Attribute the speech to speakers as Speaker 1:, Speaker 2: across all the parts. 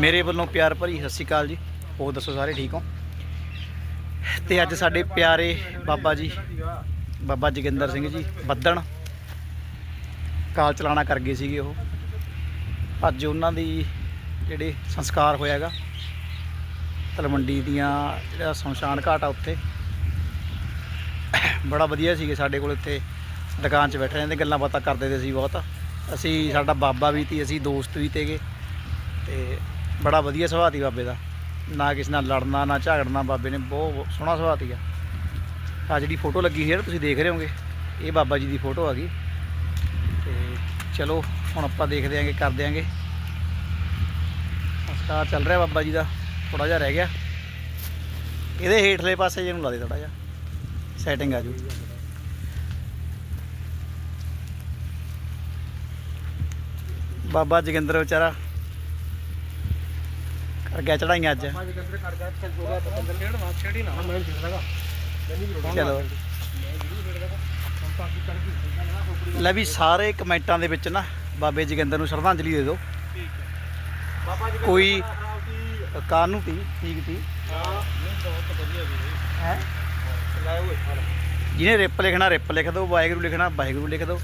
Speaker 1: ਮੇਰੇ ਵੱਲੋਂ ਪਿਆਰ ਭਰੀ ਸਤਿ ਸ਼੍ਰੀ ਅਕਾਲ ਜੀ। ਹੋਰ ਦੱਸੋ ਸਾਰੇ ਠੀਕ ਹੋ? ਤੇ ਅੱਜ ਸਾਡੇ ਪਿਆਰੇ ਬਾਬਾ ਜੀ, ਬਾਬਾ ਜੋਗਿੰਦਰ ਸਿੰਘ ਜੀ ਬੱਦਣ ਕਾਲ ਚਲਾਣਾ ਕਰ ਗਏ ਸੀਗੇ ਉਹ। ਅੱਜ ਉਹਨਾਂ ਦੀ ਜਿਹੜੇ ਸੰਸਕਾਰ ਹੋਇਆ ਹੋਇਆਗਾ ਤਲਵੰਡੀ ਦੀਆਂ ਜਿਹੜਾ ਸ਼ਮਸ਼ਾਨ ਘਾਟ ਆ ਉੱਥੇ, ਬੜਾ ਵਧੀਆ ਸੀਗੇ ਸਾਡੇ ਕੋਲ ਇੱਥੇ, ਦੁਕਾਨ 'ਚ ਬੈਠੇ ਰਹਿੰਦੇ, ਗੱਲਾਂ ਬਾਤਾਂ ਕਰਦੇ ਤੇ ਸੀ ਬਹੁਤ। ਅਸੀਂ ਸਾਡਾ ਬਾਬਾ ਵੀ ਤੀ ਅਸੀਂ ਦੋਸਤ ਵੀ ਤੇਗੇ ਤੇ ਬੜਾ ਵਧੀਆ ਸੁਭਾਅ ਤੀ ਬਾਬੇ ਦਾ। ਨਾ ਕਿਸੇ ਨਾਲ ਲੜਨਾ, ਨਾ ਝਗੜਨਾ, ਬਾਬੇ ਨੇ ਬਹੁਤ ਸੋਹਣਾ ਸੁਭਾਅ ਤੀ ਆ। ਆ ਜਿਹੜੀ ਫੋਟੋ ਲੱਗੀ ਹੈ ਤੁਸੀਂ ਦੇਖ ਰਹੇ ਹੋਗੇ? ਇਹ ਬਾਬਾ ਜੀ ਦੀ ਫੋਟੋ ਆ ਗਈ। ਤੇ ਚਲੋ, ਹੁਣ ਆਪਾਂ ਦੇਖਦੇ ਆਂਗੇ ਕਰ ਦਿਆਂਗੇ ਸੰਸਕਾਰ ਚੱਲ ਰਿਹਾ ਬਾਬਾ ਜੀ ਦਾ ਥੋੜਾ ਜਿਹਾ ਰਹਿ ਗਿਆ। ਇਹਦੇ ਹੇਠਲੇ ਪਾਸੇ ਜਿਹਨੂੰ ਲਾ ਦੇ ਥੋੜਾ ਜਿਹਾ। ਸੈਟਿੰਗ ਆ ਜੂ। ਬਾਬਾ ਜੋਗਿੰਦਰ ਵਿਚਾਰਾ ਕਰ ਗਿਆ ਚੜਾਈਆਂ ਅੱਜ। ਚਲੋ। ਲੈ ਵੀ ਸਾਰੇ ਕਮੈਂਟਾਂ ਦੇ ਵਿੱਚ ਨਾ ਬਾਬੇ ਜੋਗਿੰਦਰ ਨੂੰ ਸ਼ਰਧਾਂਜਲੀ ਦੇ ਦਿਓ। ਕੋਈ ਕਾਨੂੰ ਤੀ, ਠੀਕ ਤੀ? ਜਿਹਨੇ ਰਿਪ ਲਿਖਣਾ, ਰਿਪ ਲਿਖ ਦਿਓ, ਵਾਹਿਗੁਰੂ ਲਿਖਣਾ, ਵਾਹਿਗੁਰੂ ਲਿਖ ਦਿਓ।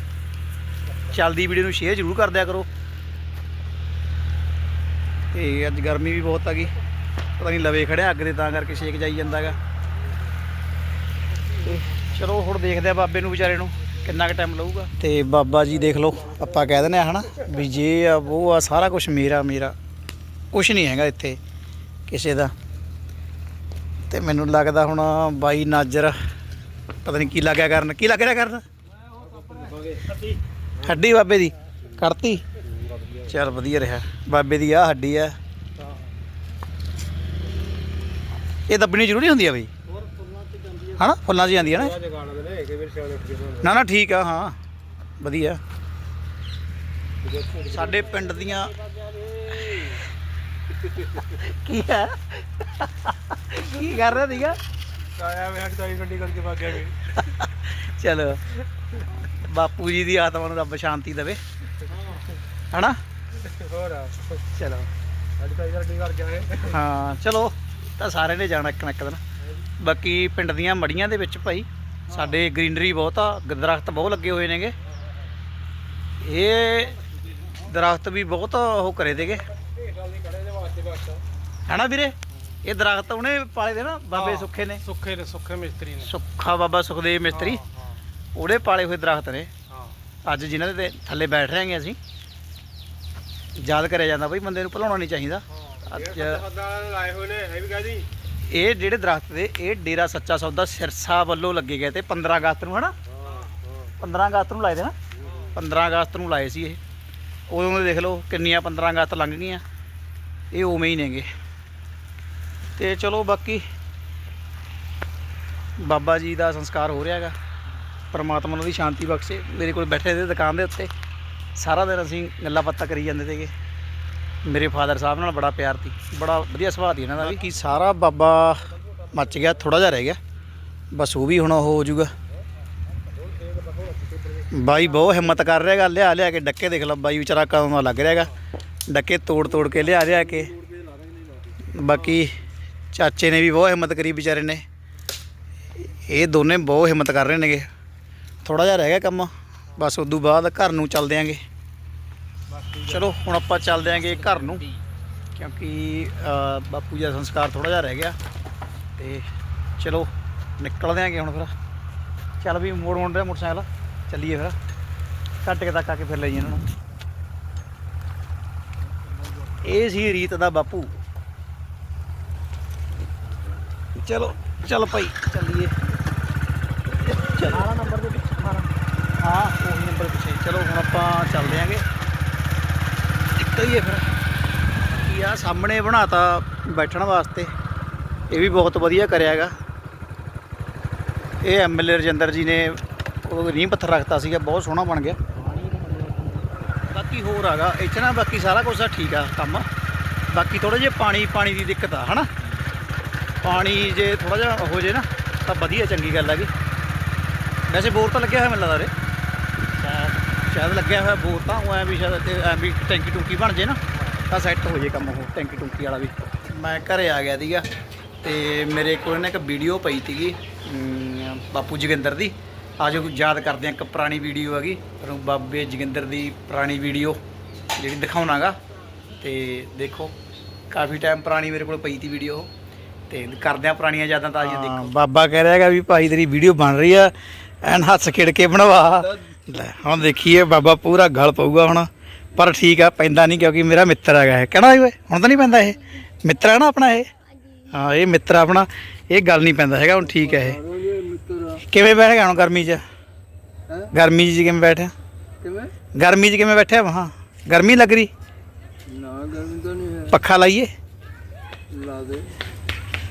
Speaker 1: ਚੱਲਦੀ ਵੀਡੀਓ ਨੂੰ ਸ਼ੇਅਰ ਜ਼ਰੂਰ ਕਰ ਦਿਆ ਕਰੋ। ਤੇ ਅੱਜ ਗਰਮੀ ਵੀ ਬਹੁਤ ਆ ਗਈ। ਪਤਾ ਨਹੀਂ ਲਵੇ ਖੜਿਆ ਅੱਗ ਦੇ ਤਾਂ ਕਰਕੇ ਛੇਕ ਜਾਈ ਜਾਂਦਾਗਾ ਤੇ ਚਲੋ ਹੁਣ ਦੇਖਦੇ ਆ ਬਾਬੇ ਨੂੰ ਵਿਚਾਰੇ ਨੂੰ ਕਿੰਨਾ ਕੁ ਟਾਈਮ ਲਊਗਾ। ਤੇ ਬਾਬਾ ਜੀ ਦੇਖ ਲਓ ਆਪਾਂ ਕਹਿ ਦਿੰਦੇ ਆ ਹਨਾ ਵੀ ਜੇ ਆ ਉਹ ਆ ਸਾਰਾ ਕੁਝ ਮੇਰਾ ਮੇਰਾ ਕੁਝ ਨਹੀਂ ਹੈਗਾ ਇੱਥੇ ਕਿਸੇ ਦਾ। ਤੇ ਮੈਨੂੰ ਲੱਗਦਾ ਹੁਣ ਬਾਈ ਨਾਜਰ ਪਤਾ ਨਹੀਂ ਕੀ ਲੱਗਿਆ ਕਰਨ ਕੀ ਲੱਗ ਰਿਹਾ ਕਰਨ ਹੱਡੀ ਬਾਬੇ ਦੀ ਕਰਤੀ? ਚਲ ਵਧੀਆ ਰਿਹਾ। ਬਾਬੇ ਦੀ ਆ ਹੱਡੀ ਆ। ਇਹ ਦੱਬਣੀ ਜ਼ਰੂਰੀ ਹੁੰਦੀ ਆ ਬਈ? ਹਨਾ? ਫੁੱਲਾਂ 'ਚ ਜਾਂਦੀ ਆ ਨਾ ਨਾ ਨਾ ਠੀਕ ਆ ਹਾਂ। ਵਧੀਆ। ਸਾਡੇ ਪਿੰਡ ਦੀਆਂ ਕੀ ਹੈ? ਕੀ ਕਰ ਰਿਹਾ ਸੀਗਾ?
Speaker 2: ਆਇਆ ਵੇ ਹਟ ਤਾਈ ਗੱਡੀ ਕਰਕੇ ਭਾਗ ਗਿਆ
Speaker 1: ਚਲੋ। ਬਾਪੂ ਜੀ ਦੀ ਆਤਮਾ ਨੂੰ ਰੱਬ ਸ਼ਾਂਤੀ ਦੇਵੇ। ਹਨਾ?
Speaker 2: ਹੋਰ
Speaker 1: ਚਲੋ। ਹਾਂ ਤਾਂ ਸਾਰਿਆਂ ਨੇ ਜਾਣਾ ਇੱਕ ਨਾ ਇੱਕ ਦਿਨ। ਬਾਕੀ ਪਿੰਡ ਦੀਆਂ ਮੜੀਆਂ ਦੇ ਵਿੱਚ ਭਾਈ ਸਾਡੇ ਗ੍ਰੀਨਰੀ ਬਹੁਤ ਆ ਦਰਖਤ ਬਹੁਤ ਲੱਗੇ ਹੋਏ ਨੇਗੇ। ਇਹ ਦਰਖਤ ਵੀ ਬਹੁਤ ਉਹ ਕਰੇ ਦੇਗੇ। ਹੈਨਾ ਵੀਰੇ? ਇਹ ਦਰਖਤ ਉਹਨੇ ਪਾਲੇ ਦੇ ਨਾ ਬਾਬੇ। ਸੁੱਖੇ ਨੇ।
Speaker 2: ਸੁੱਖੇ ਨੇ ਸੁੱਖੇ ਮਿਸਤਰੀ ਨੇ।
Speaker 1: ਸੁੱਖਾ ਬਾਬਾ ਸੁਖਦੇਵ ਮਿਸਤਰੀ। ਉਹਦੇ ਪਾਲੇ ਹੋਏ ਦਰਖਤ ਨੇ। ਅੱਜ ਜਿਨ੍ਹਾਂ ਦੇ ਥੱਲੇ ਬੈਠ ਰਹੇ ਹਾਂ ਅਸੀਂ। ਯਾਦ ਕਰਿਆ ਜਾਂਦਾ ਬਈ ਬੰਦੇ ਨੂੰ ਭੁਲਾਉਣਾ ਨਹੀਂ ਚਾਹੀਦਾ। ਅੱਜ
Speaker 2: ਵਾਲੇ ਲਾਏ ਹੋਏ ਨੇ ਇਹ ਵੀ ਕਹਦੀ?
Speaker 1: ਇਹ ਜਿਹੜੇ ਦਰਖਤ ਦੇ ਇਹ ਡੇਰਾ ਸੱਚਾ ਸੌਦਾ ਸਿਰਸਾ ਵੱਲੋਂ ਲੱਗੇ ਗਏ ਤੇ 15 ਅਗਸਤ ਨੂੰ ਹਨਾ?
Speaker 2: ਹਾਂ
Speaker 1: 15 ਅਗਸਤ ਨੂੰ ਲਾਏ ਦੇ ਨਾ? 15 ਅਗਸਤ ਨੂੰ ਲਾਏ ਸੀ ਇਹ। ਉਦੋਂ ਦੇ ਦੇਖ ਲਓ ਕਿੰਨੀਆਂ 15 ਅਗਸਤ ਲੰਘ ਗਈਆਂ ਇਹ ਉਵੇਂ ਹੀ ਨੇਗੇ। ਤੇ ਚਲੋ ਬਾਕੀ ਬਾਬਾ ਜੀ ਦਾ ਸੰਸਕਾਰ ਹੋ ਰਿਹਾ ਹੈਗਾ। ਪਰਮਾਤਮਾ ਉਹਨਾਂ ਦੀ ਸ਼ਾਂਤੀ ਬਖਸ਼ੇ। ਮੇਰੇ ਕੋਲ ਬੈਠੇ ਦੇ ਦੁਕਾਨ ਦੇ ਉੱਤੇ। ਸਾਰਾ ਦਿਨ ਅਸੀਂ ਗੱਲਾਂ ਬਾਤਾਂ ਕਰੀ ਜਾਂਦੇ ਸੀਗੇ। ਮੇਰੇ ਫਾਦਰ ਸਾਹਿਬ ਨਾਲ ਬੜਾ ਪਿਆਰ ਸੀ, ਬੜਾ ਵਧੀਆ ਸੁਭਾਅ ਸੀ ਇਹਨਾਂ ਦਾ ਵੀ। ਕਿ ਸਾਰਾ ਬਾਬਾ ਮੱਚ ਗਿਆ ਥੋੜਾ ਜਿਹਾ ਰਹਿ ਗਿਆ। ਬਸ ਉਹ ਵੀ ਹੁਣ ਉਹ ਹੋ ਜਾਊਗਾ। ਬਾਈ ਬਹੁਤ ਹਿੰਮਤ ਕਰ ਰਿਹਾ ਗਾ ਲਿਆ ਲਿਆ ਕੇ ਡੱਕੇ ਦੇਖ ਲਓ ਬਾਈ, ਵਿਚਾਰਾ ਕਦੋਂ ਦਾ ਲੱਗ ਰਿਹਾ ਹੈਗਾ। ਡੱਕੇ ਤੋੜ ਤੋੜ ਕੇ ਲਿਆ ਲਿਆ ਕੇ। ਬਾਕੀ ਚਾਚੇ ਨੇ ਵੀ ਬਹੁਤ ਹਿੰਮਤ ਕਰੀ ਵਿਚਾਰੇ ਨੇ। ਇਹ ਦੋਨੇ ਬਹੁਤ ਹਿੰਮਤ ਕਰ ਰਹੇ ਨੇਗੇ। ਥੋੜਾ ਜਿਹਾ ਰਹਿ ਗਿਆ ਕੰਮ। ਬਸ ਉਦੋਂ ਬਾਅਦ ਘਰ ਨੂੰ ਚੱਲਦੇ ਆਂਗੇ ਚਲੋ ਹੁਣ ਆਪਾਂ ਚੱਲਦੇ ਆਂਗੇ ਘਰ ਨੂੰ। ਕਿਉਂਕਿ ਬਾਪੂ ਜੀ ਦਾ ਸੰਸਕਾਰ ਥੋੜਾ ਜਿਹਾ ਰਹਿ ਗਿਆ। ਤੇ ਚਲੋ ਨਿਕਲਦੇ ਆਂਗੇ ਹੁਣ ਫਿਰ। ਚੱਲ ਵੀ ਮੋੜ ਮੋੜ ਰਿਹਾ ਮੋਟਰਸਾਈਕਲ ਚੱਲੀਏ ਫਿਰ। ਕੱਟ ਕੇ ਤੱਕ ਆ ਕੇ ਫਿਰ ਲਈ ਇਹਨਾਂ ਨੂੰ। ਇਹ ਸੀ ਰੀਤ ਦਾ ਬਾਪੂ। ਚਲੋ ਚਲ ਭਾਈ ਚੱਲੀਏ। ਚਲੋ ਨੰਬਰ ਦੇ ਪਿੱਛੇ ਮਾਰਾਂ ਹਾਂ ਉਹੀ ਨੰਬਰ ਪਿੱਛੇ ਚਲੋ ਹੁਣ ਆਪਾਂ ਚੱਲਦੇ ਆਂਗੇ। ਨਿਕਲੀਏ ਫਿਰ। ਕੀ ਆ, ਸਾਹਮਣੇ ਬਣਾਤਾ ਬੈਠਣ ਵਾਸਤੇ। ਇਹ ਵੀ ਬਹੁਤ ਵਧੀਆ ਕਰਿਆ ਹੈਗਾ। ਇਹ ਐਮਐਲਏ ਰਜਿੰਦਰ ਜੀ ਨੇ ਉਹ ਨੀਂਹ ਪੱਥਰ ਰੱਖਤਾ ਸੀਗਾ, ਬਹੁਤ ਸੋਹਣਾ ਬਣ ਗਿਆ। ਬਾਕੀ ਹੋਰ ਆਗਾ ਇੱਥੇ ਨਾ ਬਾਕੀ ਸਾਰਾ ਕੁਝ ਤਾਂ ਠੀਕ ਆ ਕੰਮ। ਬਾਕੀ ਥੋੜਾ ਜਿਹਾ ਪਾਣੀ ਪਾਣੀ ਦੀ ਦਿੱਕਤ ਆ, ਹਨਾ? ਪਾਣੀ ਜੇ ਥੋੜਾ ਜਿਹਾ ਹੋ ਜੇ ਨਾ, ਤਾਂ ਵਧੀਆ ਚੰਗੀ ਗੱਲ ਹੈਗੀ। ਵੈਸੇ ਬੋਰ ਤਾਂ ਲੱਗਿਆ ਹੋਇਆ ਮੈਨੂੰ ਲੱਗਦਾ ਰੇ ਸ਼ਾਇਦ ਲੱਗਿਆ ਹੋਇਆ ਬੋਰ ਤਾਂ ਉਹ ਐ ਵੀ ਸ਼ਾਇਦ ਤੇ ਐ ਵੀ ਟੈਂਕੀ ਟੂਕੀ ਬਣ ਜੇ ਨਾ ਤਾਂ ਸੈੱਟ ਹੋ ਜੇ ਕੰਮ ਉਹ ਟੈਂਕੀ ਟੁੰਕੀ ਵਾਲਾ ਵੀ। ਮੈਂ ਘਰੇ ਆ ਗਿਆ ਸੀਗਾ ਤੇ ਮੇਰੇ ਕੋਲ ਨਾ ਇੱਕ ਵੀਡੀਓ ਪਈ ਸੀਗੀ ਬਾਪੂ ਜੋਗਿੰਦਰ ਦੀ। ਆਜੋ ਯਾਦ ਕਰਦੇ ਆ ਇੱਕ ਪੁਰਾਣੀ ਵੀਡੀਓ ਹੈਗੀ ਬਾਬੇ ਜੋਗਿੰਦਰ ਦੀ ਪੁਰਾਣੀ ਵੀਡੀਓ ਜਿਹੜੀ ਦਿਖਾਉਣਾਗਾ। ਤੇ ਦੇਖੋ ਕਾਫੀ ਟਾਈਮ ਪੁਰਾਣੀ ਮੇਰੇ ਕੋਲ ਪਈ ਸੀ ਵੀਡੀਓ ਤੇ ਕਰਦੇ ਆ ਪੁਰਾਣੀਆਂ ਯਾਦਾਂ ਤਾਜ਼ੀਆਂ ਦੇਖੋ। ਬਾਬਾ ਕਹਿ ਰਿਹਾਗਾ ਵੀ ਭਾਈ ਤੇਰੀ ਵੀਡੀਓ ਬਣ ਰਹੀ ਆ ਐਨ ਹੱਸ ਖੇਡ ਕੇ ਬਣਵਾ। ਲੈ ਹੁਣ ਦੇਖੀਏ ਬਾਬਾ ਪੂਰਾ ਗਲ ਪਊਗਾ ਹੁਣ। ਪਰ ਠੀਕ ਆ ਪੈਂਦਾ ਨਹੀਂ ਕਿਉਂਕਿ ਮੇਰਾ ਮਿੱਤਰ ਹੈਗਾ ਇਹ। ਕਹਿਣਾ ਓਏ ਹੁਣ ਤਾਂ ਨਹੀਂ ਪੈਂਦਾ ਇਹ? ਮਿੱਤਰ ਹੈ ਨਾ ਆਪਣਾ ਇਹ? ਹਾਂ ਇਹ ਮਿੱਤਰ ਆਪਣਾ। ਇਹ ਗੱਲ ਨਹੀਂ ਪੈਂਦਾ ਹੈਗਾ ਹੁਣ ਠੀਕ ਹੈ ਇਹ। ਕਿਵੇਂ ਬੈਠ ਗਿਆ ਹੁਣ ਗਰਮੀ 'ਚ? ਗਰਮੀ 'ਚ ਕਿਵੇਂ ਬੈਠਿਆ?
Speaker 2: ਕਿਵੇਂ?
Speaker 1: ਗਰਮੀ 'ਚ ਕਿਵੇਂ ਬੈਠਿਆ? ਵਹਾਂ ਗਰਮੀ ਲੱਗ ਰਹੀ?
Speaker 2: ਨਾ ਗਰਮੀ ਤਾਂ ਨਹੀਂ ਹੈ।
Speaker 1: ਪੱਖਾ ਲਾਈਏ?
Speaker 2: ਲਾ ਦੇ।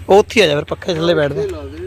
Speaker 1: ਉੱਥੇ ਆ ਜਾ ਫਿਰ ਪੱਖੇ ਥੱਲੇ ਬੈਠਦੇ।
Speaker 2: ਲਾ ਦੇ।